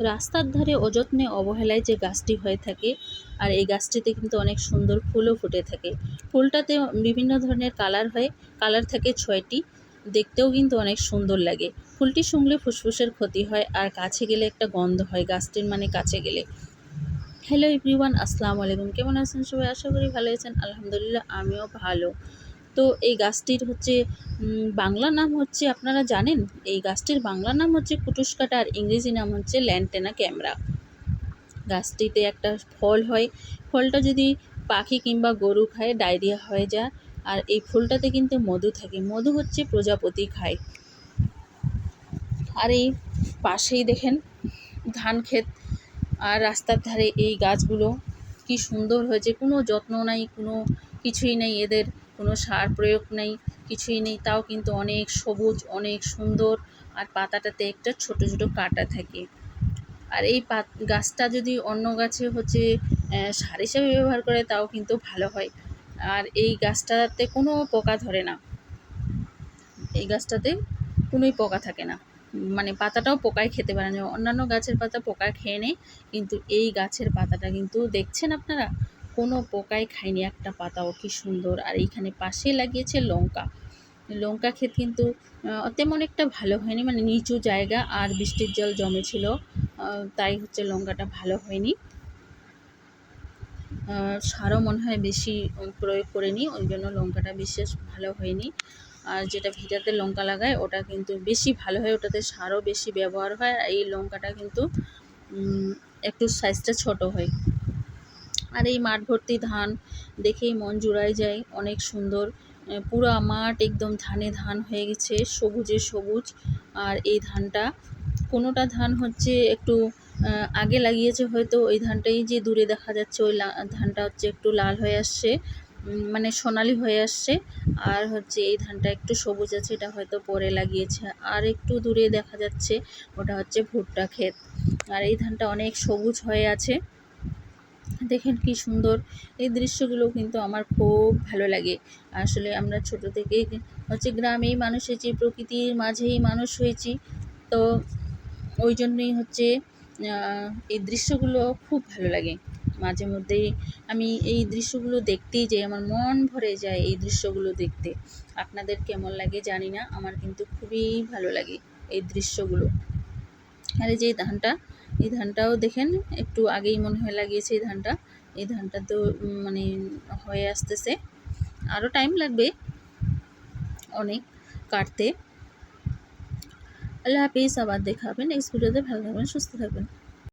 রাস্তার ধারে অযত্নে অবহেলায় যে গাছটি হয়ে থাকে, আর এই গাছটিতে কিন্তু অনেক সুন্দর ফুলও ফুটে থাকে। ফুলটাতে বিভিন্ন ধরনের কালার হয়, কালার থাকে ছয়টি, দেখতেও কিন্তু অনেক সুন্দর লাগে। ফুলটি শুংলে ফুসফুসের ক্ষতি হয়, আর কাছে গেলে একটা গন্ধ হয়, গাছটির মানে কাছে গেলে। হ্যালো এভরিওয়ান আসসালামু আলাইকুম। কেমন আছেন সবাই? আশা করি ভালো আছেন। আলহামদুলিল্লাহ, আমিও ভালো। তো এই গাছটির হচ্ছে বাংলা নাম হচ্ছে, আপনারা জানেন? এই গাছটির বাংলা নাম হচ্ছে কুটুসকাটা আর ইংরেজি নাম হচ্ছে ল্যান্টেনা ক্যামেরা। গাছটিতে একটা ফল হয়। ফলটা যদি পাখি কিংবা গরু খায়, ডায়রিয়া হয়ে যায়। আর এই ফুলটাতে কিন্তু মধু থাকে। মধু হচ্ছে প্রজাপতি খায়। আর এই পাশেই দেখেন, ধান ক্ষেত। আর রাস্তার ধারে এই গাছগুলো কি সুন্দর হয়েছে। কোনো যত্ন নাই, কোনো কিছুই নেই এদের। কোনো সার প্রয়োগ নেই, কিছুই নেই, তাও কিন্তু অনেক সবুজ, অনেক সুন্দর। আর পাতাটাতে একটা ছোট ছোট কাঁটা থাকে। আর এই পাত, গাছটা যদি অন্য গাছে হচ্ছে সার হিসেবে ব্যবহার করে, তাও কিন্তু ভালো হয়। আর এই গাছটাতে কোনো পোকা ধরে না। এই গাছটাতে কোনোই পোকা থাকে না। মানে পাতাটাও পোকায় খেতে পারে না। অন্যান্য গাছের পাতা পোকা খেয়ে নেয়, কিন্তু এই গাছের পাতাটা কিন্তু দেখছেন আপনারা? কোনো পোকায় খায়নি। একটা পাতাও কি সুন্দর। আর এইখানে পাশে লাগিয়েছে লঙ্কা। লঙ্কা ক্ষেত কিন্তু তেমন একটা ভালো হয়নি। মানে নিচু জায়গা আর বৃষ্টির জল জমেছিল। তাই হচ্ছে লঙ্কাটা ভালো হয়নি। সারও মনে হয় বেশি প্রয়োগ করিনি। ওই জন্য লঙ্কাটা বিশেষ ভালো হয়নি। আর যেটা ভিটাতে লঙ্কা লাগায়, ওটা কিন্তু বেশি ভালো হয়। ওটাতে সারও বেশি ব্যবহার হয়। আর এই লঙ্কাটা কিন্তু একটু সাইজটা ছোট হয়। আর এই মাঠ ভর্তি ধান দেখেই মন জুড়ায় যায়, অনেক সুন্দর। পুরো মাঠ একদম ধানে ধান হয়ে গেছে, সবুজে সবুজ। আর এই ধানটা, কোনোটা ধান হচ্ছে একটু আগে লাগিয়েছে হয়তো, ওই ধানটাই যে দূরে দেখা যাচ্ছে, ওই ধানটা হচ্ছে একটু লাল হয়ে আসছে মানে সোনালি হয়ে আসছে। আর হচ্ছে এই ধানটা একটু সবুজ আছে, এটা হয়তো পরে লাগিয়েছে। আর একটু দূরে দেখা যাচ্ছে, ওটা হচ্ছে ভুট্টা ক্ষেত। আর এই ধানটা অনেক সবুজ হয়ে আছে। দেখেন কি সুন্দর। এই দৃশ্যগুলো কিন্তু আমার খুব ভালো লাগে। আসলে আমরা ছোট থেকেই হচ্ছে গ্রামেই মানুষ হয়েছি, প্রকৃতির মাঝেই মানুষ হয়েছি। তো ওই জন্যই হচ্ছে এই দৃশ্যগুলো খুব ভালো লাগে। মাঝে মধ্যেই আমি এই দৃশ্যগুলো দেখতেই যাই, আমার মন ভরে যায় এই দৃশ্যগুলো দেখতে। আপনাদের কেমন লাগে জানি না, আমার কিন্তু খুবই ভালো লাগে এই দৃশ্যগুলো। আর যে ধানটা, এই ধানটাও দেখেন একটু আগেই মনে হয় লাগিয়েছে এই ধানটা। এই ধানটা তো মানে হয়ে আসতেছে। আরও টাইম লাগবে অনেক কাটতে। আল্লাহ হাফিজ, আবার দেখা হবে নেক্সট ভিডিওতে ভালো থাকবেন, সুস্থ থাকবেন।